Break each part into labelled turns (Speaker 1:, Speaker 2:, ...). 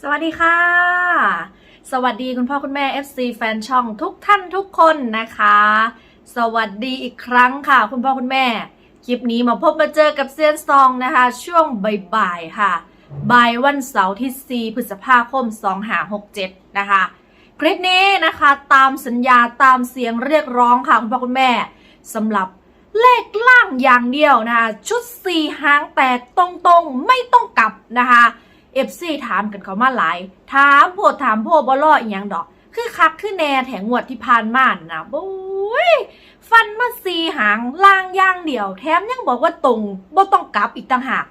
Speaker 1: สวัสดีค่ะ สวัสดีคุณพ่อคุณแม่ FC แฟนช่องทุกท่านทุกคนนะคะ สวัสดีอีกครั้งค่ะ คุณพ่อคุณแม่ คลิปนี้มาพบมาเจอกับเซียนซองนะคะ ช่วงบ่ายๆค่ะ บ่ายวันเสาร์ที่ 4 พฤษภาคม 2567 นะคะ คลิปนี้นะคะตามสัญญาตามเสียงเรียกร้องค่ะ คุณพ่อคุณแม่สำหรับเลขล่างอย่างเดียวนะคะ ชุด 4 หางแตกตรงๆ ไม่ต้องกลับนะคะ เอฟซีถามกันเขามาหลาย ถามโพดถามโพดบลออีหยังดอก คือคักคือแน่แถงงวดที่ผ่านมานะโอ้ยฟันมาสีหางล่างย่างเดียว แถมยังบอกว่าตรงบ่ต้องกลับอีกต่างหาก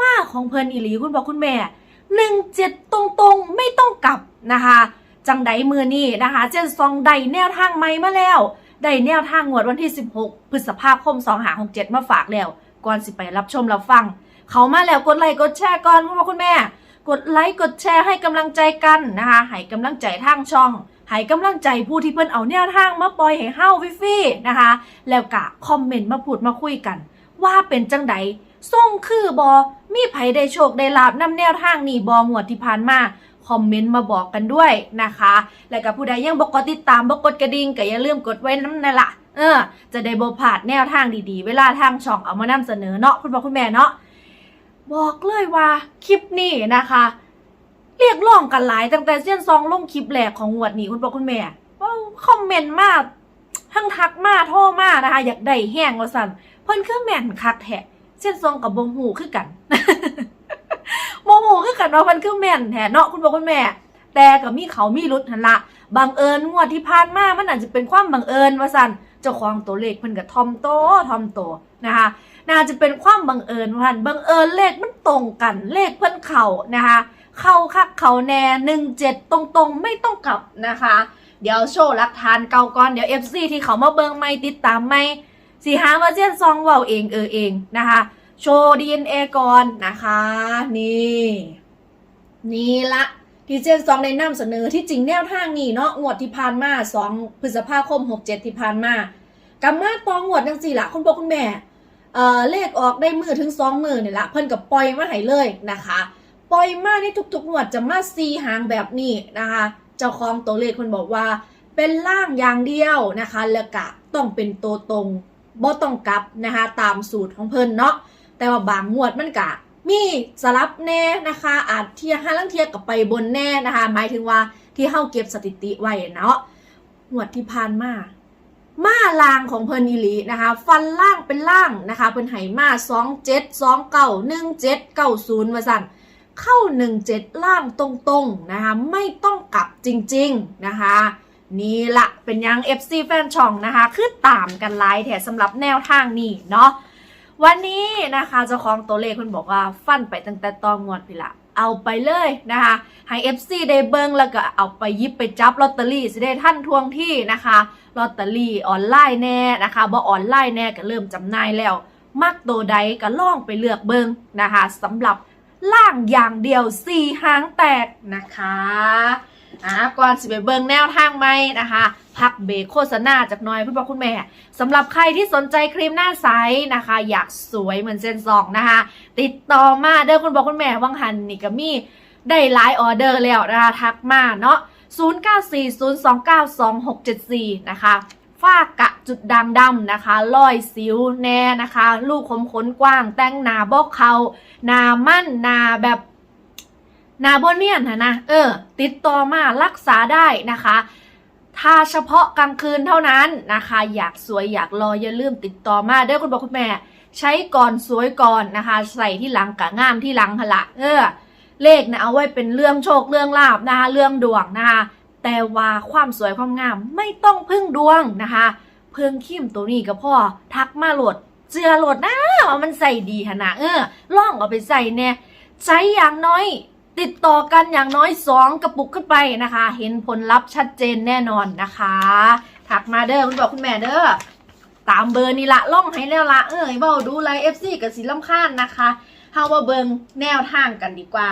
Speaker 1: มาของเพิ่นอีหลีคุณบอกคุณแม่หนึ่งเจ็ดตรงๆ ไม่ต้องกลับนะคะ จังไดมือนี่นะคะ เจนซองไดแนวทางใหม่มาแล้ว ได้แนวทางงวดวันที่ 16 พฤษภาคม2หา67 มาฝากแล้ว ก่อนสิไปรับชมรับฟัง เขามาแล้วกดไลค์กดแชร์ก่อนคุณพ่อคุณแม่ กดไลค์กดแชร์ให้กำลังใจกันนะคะให้กำลังใจทางช่องให้กำลังใจผู้ที่เพิ่นเอาแนวทางมาปล่อยให้เฮาฟรีๆนะคะ แล้วก็คอมเมนต์มาพูดมาคุยกัน ว่าเป็นจังใดส่งคือบอมีไผได้โชคได้ลาบนำแนวทางนี่บองวดที่ผ่านมาคอมเมนต์มาบอกกันด้วยนะคะ แล้วก็ผู้ใดยังบอกกดติดตามบอกกดกระดิ่งก็อย่าลืมกดไว้น้ำนั่นละ เออ จะได้บ่พาดแนวทางดีๆ เวลาทางช่องเอามานำเสนอเนาะคุณพ่อคุณแม่เนาะบอกเลยว่าคลิปนี้นะคะ เรียกร้องกันหลายตั้งแต่เส้นซองลงคลิปแรกของงวดนี้คุณพ่อคุณแม่ว่าคอมเมนต์มากทั้งทักมาโทรมานะคะอยากได้แห้งว่าสั่นเพิ่นคือแม่นคักแท้เส้นซองกับบงหูคือกันโมโหคือกันว่าเพิ่นคือแม่นแท้เนาะคุณพ่อคุณแม่แต่ก็มีเขามีรุดหันละบังเอิญงวดที่ผ่านมามันอาจจะเป็นความบังเอิญว่าสันเจ้าของตัวเลขเพิ่นก็ทอมโตทอมโตนะคะน่าจะเป็นความบังเอิญว่าบังเอิญเลขมันตรงกันเลขเพิ่นเข่านะคะเข้าคักเข่าแน่หนึ่งเจ็ดตรงๆ ไม่ต้องกลับนะคะ เดี๋ยวโชว์หลักฐานเก่าก่อนเดี๋ยว FC ที่เขามาเบิงไม่ติดตามไม่สีหาว่าเจียนซองเว้าเองเออเองนะคะโชว์ DNA ก่อนนะคะ นี่ นี่ละ ที่เจนซองได้นำเสนอที่จริงแนวทางนี่เนาะงวดที่ผ่านมา2พฤษภาคม67ที่ผ่านมากำมาตองงวดจังสี่ละคุณพ่อคุณแม่เอ่อเลขออกได้มือถึงสองมือนี่ยละเพิ่นกับปล่อยมาให้เลยนะคะปล่อยมาในทุกๆงวดจะมาซีหางแบบนี้นะคะ เจ้าของตัวเลขคนบอกว่าเป็นล่างอย่างเดียวนะคะแล้วก็ต้องเป็นตัวตรงบ่ต้องกลับนะคะตามสูตรของเพิ่นเนาะแต่ว่าบางงวดมันกะ มีสลับแน่นะคะ อาจเทียห้าลังเทียกับไปบนแน่นะคะ หมายถึงว่าที่เฮาเก็บสถิติไว้เนาะงวดที่ผ่านมามาลางของเพลินอีลีนะคะ ฟันล่างเป็นล่างนะคะเป็นไหมาสองเจ็ดสองเก้าหนึ่งเจ็ดเก้าศูนย์มาสั่นเข้าหนึ่งเจ็ดล่างตรงๆนะคะ ไม่ต้องกลับจริงๆนะคะ นี่ละเป็นยัง FC แฟนช่องนะคะ คือตามกันไลน์แถสำหรับแนวทางนี้เนาะ วันนี้นะคะเจ้าของตัวเลขคุณบอกว่าฟันไปตั้งแต่ตอนงวดพี่ละเอาไปเลยนะคะให้ FC ได้เบิ้งแล้วก็เอาไปยิบไปจับลอตเตอรี่สิได้ท่านทวงที่นะคะลอตเตอรี่ออนไลน์แน่นะคะบ่ออนไลน์แน่ก็เริ่มจำหน่ายแล้ว มักโตใดก็ล่องไปเลือกเบิงนะคะสำหรับล่างอย่างเดียวสี่หางแตกนะคะ อ่าก่อนสิไปเบิงแนวทางไหมนะคะพักเบรกโฆษณาจากน้อยคุณพ่อคุณแม่สำหรับใครที่สนใจครีมหน้าใสนะคะ อยากสวยเหมือนเซนซองนะคะ ติดต่อมาเด้อคุณพ่อคุณแม่วังหันนี่ก็มีได้หลายออเดอร์แล้วนะคะทักมาเนาะ0940292674 นะคะฝ้ากระจุดด่างดำนะคะรอยสิวแน่นะคะ ลูกขมขนกว้าง แต่งหนาบอกเขาหนามั่นหนาแบบ นาบนเนียนนะนะเออ ติดต่อมารักษาได้นะคะถ้าเฉพาะกลางคืนเท่านั้นนะคะ อยากสวยอยากรออย่าลืมติดต่อมาเด้อคุณบอกคุณแม่ ใช้ก่อนสวยก่อนนะคะ ใส่ที่หลังกะงามที่หลังหละเออ เลขนะเอาไว้เป็นเรื่องโชคเรื่องลาบนะคะ เรื่องดวงนะคะ แต่ว่าความสวยความงามไม่ต้องพึ่งดวงนะคะ เพิ่งคิมตัวนี้ก็พ่อทักมาโหลด เจือโหลดนะว่ามันใส่ดีขนาดเออล่องเอาไปใส่เนี่ยใช้อย่างน้อย ติดต่อกันอย่างน้อยสองกระปุกขึ้นไปนะคะ เห็นผลลัพธ์ชัดเจนแน่นอนนะคะทักมาเด้อคุณบอกคุณแม่เด้อตามเบอร์นี่ละล่องให้แล้วละเออเบาดูไลฟ์เอฟซีกับสีลำคาญนะคะเฮามาเบิงแนวทางกันดีกว่า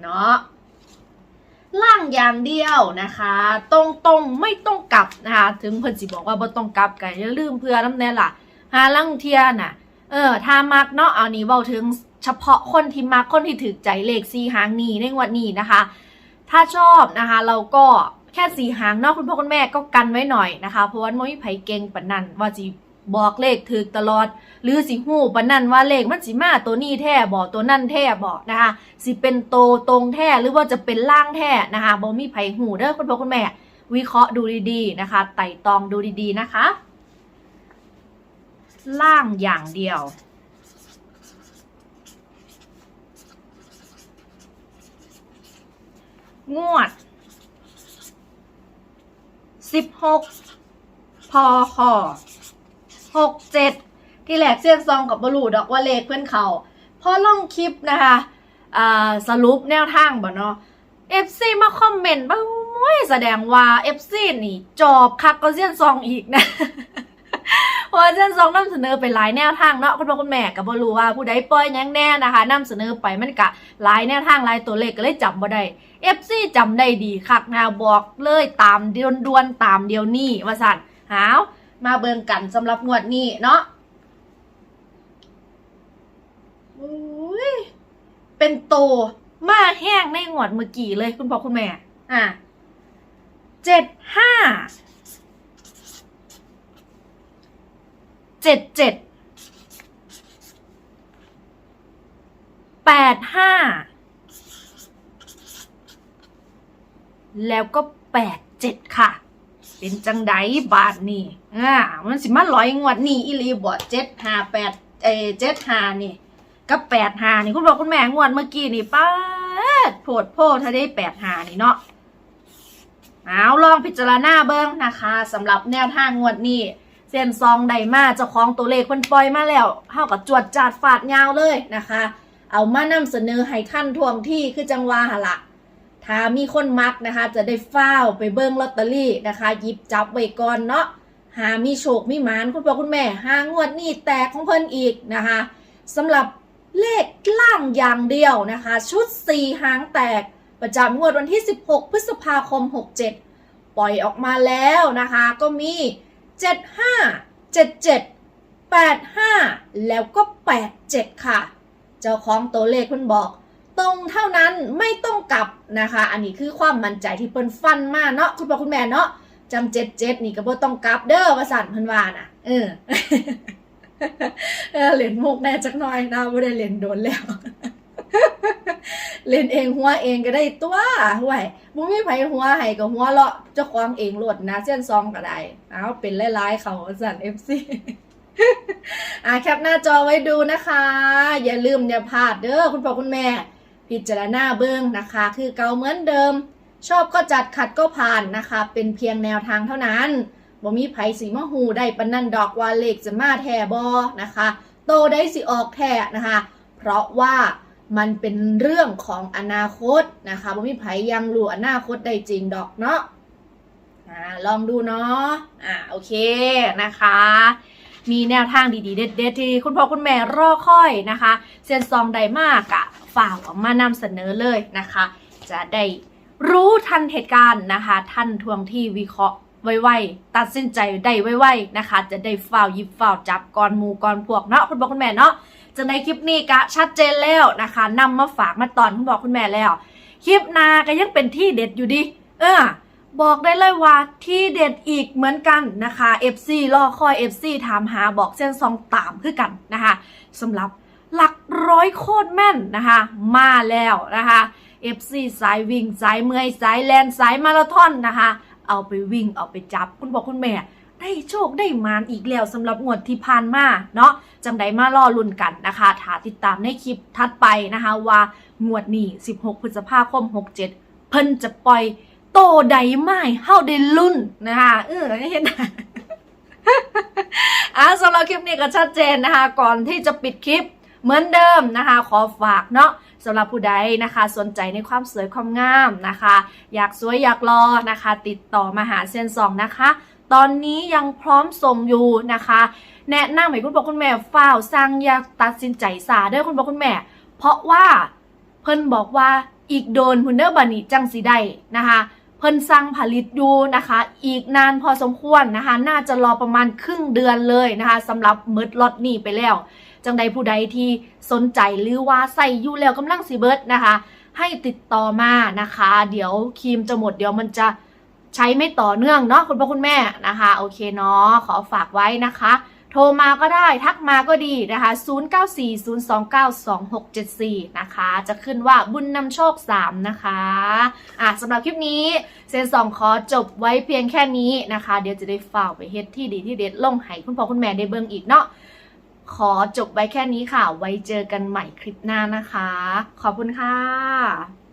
Speaker 1: เนาะล่างอย่างเดียวนะคะ ตรงตรงๆไม่ต้องกลับนะคะ ถึงเพิ่นสิบอกว่าบ่ต้องกลับกันอย่าลืมเพื่อน้ำแน่ล่ะหาลังเทียน่ะ เออถ้ามักเนาะเอานี้เว้าถึง เฉพาะคนที่มักคนที่ถือใจเลขซีหางนี้ในงวันนี้นะคะ ถ้าชอบนะคะ เราก็แค่สีหางนอกคุณพ่อคุณแม่ก็กันไว้หน่อยนะคะ เพราะว่าไม่มีไผเก่งปนนันว่าจีบอกเลขถึกตลอด หรือสิหูปนนันว่าเลขมันสิมาตัวนี้แท้บอกตัวนั่นแท้บอกนะคะสิเป็นโตตรงแท้หรือว่าจะเป็นล่างแท้นะคะบ่มีไผหูเด้อคุณพ่อคุณแม่ วิเคราะห์ดูดีๆนะคะ ไต่ตองดูดีๆนะคะ ล่างอย่างเดียว งวด สิบหกพอหอหกเจ็ดที่แหลกเส้นซองกับบรูดอกว่าเลขเพื่อนเขาพอล่องคลิปนะคะสรุปแนวทางบ่เนาะ FC มาคอมเมนต์บ้างโอ้ยแสดงว่า FC นี่ จอบคักก็เส้นซองอีกนะ ราะว่าเส้นซองนำเสนอไปหลายแนวทางเนาะคุณพ่อคุณแม่ก็บ่รู้ว่าผู้ใดปล่อยยังแน่นะคะนำเสนอไปมันกะหลายแนวทางหลายตัวเลขก็เลยจำบ่ได้ FC จำได้ดีคักนะบอกเลยตามเดียวดวนๆตามเดียวนี่ว่าสั่นหาวมาเบิ่งกันสำหรับงวดนี้เนาะเป็นโตมาแห้งในงวดเมื่อกี้เลยคุณพ่อคุณแม่ อะเจ็ดห้า เจ็ดเจ็ดแปดห้าแล้วก็แปดเจ็ดค่ะ เป็นจังไดบาทนี่อ่ามันสิมาร้อยงวดนี่อีลีบอดเจ็ดห้าแปดเอเจ็ดห้านี่กับแปดห้านี่คุณบอกคุณแม่งวดเมื่อกี้นี่ป้าดโผดโพถ้าได้แปดห้านี่เนาะเอาลองพิจารณาเบิ้งนะคะสำหรับแนวทางงวดนี้ เส้นซองไดมาเจ้าของตัวเลขคนปล่อยมาแล้วเท่ากับจวดจาดฟาดยาวเลยนะคะ เอามานำเสนอให้ท่านทวงที่คือจังหวะหละถ้ามีคนมักนะคะ จะได้ฟ้าวไปเบิ้งลอตเตอรี่นะคะหยิบจับไว้ก่อนเนาะหามีโชคมีหมานคุณพ่อคุณแม่หางวดนี้แตกของเพิ่นอีกนะคะสำหรับเลขล่างอย่างเดียวนะคะ ชุด 4 หางแตกประจำงวดวันที่ 16 พฤษภาคม 67 ปล่อยออกมาแล้วนะคะ ก็มี 75 77 85 แล้วก็ 87 ค่ะ เจ้าของตัวเลขเพิ่นบอก ตรงเท่านั้นไม่ต้องกลับนะคะ อันนี้คือความมั่นใจที่เพิ่นฟันมาเนาะคุณพ่อคุณแม่เนาะจังเจ็ดเจ็ดนี่ก็บ่ต้องกลับเด้อว่าสั่นเพิ่นว่าน่ะ เออเออเล่นมุกแน่จักหน่อยนะบ่ได้เล่นโดนแล้ว เล่นเองหัวเองก็ได้ตัวห่วยบ่มีไผหัวให้ก็หัวเลาะเจ้าของเองโลดนะเส้นซองก็ได้เอาเป็นหลายๆเขาว่าสั่น FC อะแคปหน้าจอไว้ดูนะคะ อย่าลืมอย่าพลาดเด้อคุณพ่อคุณแม่ พิจารณาเบิ้งนะคะ คือเก่าเหมือนเดิม ชอบก็จัดขัดก็ผ่านนะคะ เป็นเพียงแนวทางเท่านั้นบ่มีไผสีมะหูได้ปันนันดอกวาเลขจะมาแทบอนะคะ โตได้สิออกแท่นะคะ เพราะว่า มันเป็นเรื่องของอนาคตนะคะบ่มีไผยังรู้อนาคตได้จริงดอกเนาะอ่าลองดูเนาะอ่าโอเคนะคะ มีแนวทางดีๆ เด็ดๆที่คุณพ่อคุณแม่รอคอยนะคะเซียนซองใดมากอะฝากออกมานำเสนอเลยนะคะ จะได้รู้ทันเหตุการณ์นะคะ ท่านทวงที่วิเคราะห์ไวๆตัดสินใจได้ไวๆนะคะ จะได้ฝ้าวยิบฝ้าวจับก่อนมูก่อนพวกเนาะคุณพ่อคุณแม่เนาะ จะในคลิปนี้ก็ชัดเจนแล้วนะคะนำมาฝากมาตอนคุณพ่อคุณแม่แล้ว คลิปนาก็ยังเป็นที่เด็ดอยู่ดิเออบอกได้เลยว่าที่เด็ดอีกเหมือนกันนะคะ FC รอคอย FC ถามหาบอกเส้นซองตามคือกันนะคะสำหรับหลักร้อยโคตรแม่นนะคะ มาแล้วนะคะ FC สายวิ่ง สายเมื่อย สายแลนสายมาราธอนนะคะ เอาไปวิ่งเอาไปจับคุณบอกคุณแม่ ได้โชคได้มานอีกแล้วสำหรับงวดที่ผ่านมาเนาะจังไดมารอลุ้นกันนะคะถ้าติดตามในคลิปถัดไปนะคะว่างวดนี้ 16 พฤษภาคม 67 เพิ่นจะปล่อยโตใดไม่เฮาได้รุ่นนะคะเออเห็นอะสำหรับคลิปนี้ก็ชัดเจนนะคะ ก่อนที่จะปิดคลิปเหมือนเดิมนะคะ ขอฝากเนาะสำหรับผู้ใดนะคะ สนใจในความสวยความงามนะคะ อยากสวยอยากรอนะคะ ติดต่อมาหาเซนสองนะคะ ตอนนี้ยังพร้อมส่งอยู่นะคะ แนะนำให้คุณพ่อคุณแม่ฝ้าวสร้างอยาตัดสินใจสาเด้อคุณพ่อคุณแม่ เพราะว่าเพิ่นบอกว่าอีกโดนพุนเดอร์บานิจังสีได้นะคะ เพิ่นสั่งผลิตอยู่นะคะ อีกนานพอสมควรนะคะ น่าจะรอประมาณครึ่งเดือนเลยนะคะสำหรับมิดล็อตนี้ไปแล้ว จังใดผู้ใดที่สนใจหรือว่าใส่อยู่แล้วกำลังสีเบิร์ดนะคะ ให้ติดต่อมานะคะ เดี๋ยวครีมจะหมดเดี๋ยวมันจะ ใช้ไม่ต่อเนื่องเนาะคุณพ่อคุณแม่นะคะ โอเคเนาะขอฝากไว้นะคะ โทรมาก็ได้ทักมาก็ดีนะคะ 0940292674 นะคะ จะขึ้นว่าบุญนำโชค 3 นะคะอะสำหรับคลิปนี้เซนสองขอจบไว้เพียงแค่นี้นะคะ เดี๋ยวจะได้ฝากไปเฮ็ดที่ดีที่เด็ดลงให้คุณพ่อคุณแม่ได้เบิ่งอีกเนาะขอจบไว้แค่นี้ค่ะ ไว้เจอกันใหม่คลิปหน้านะคะ ขอบคุณค่ะ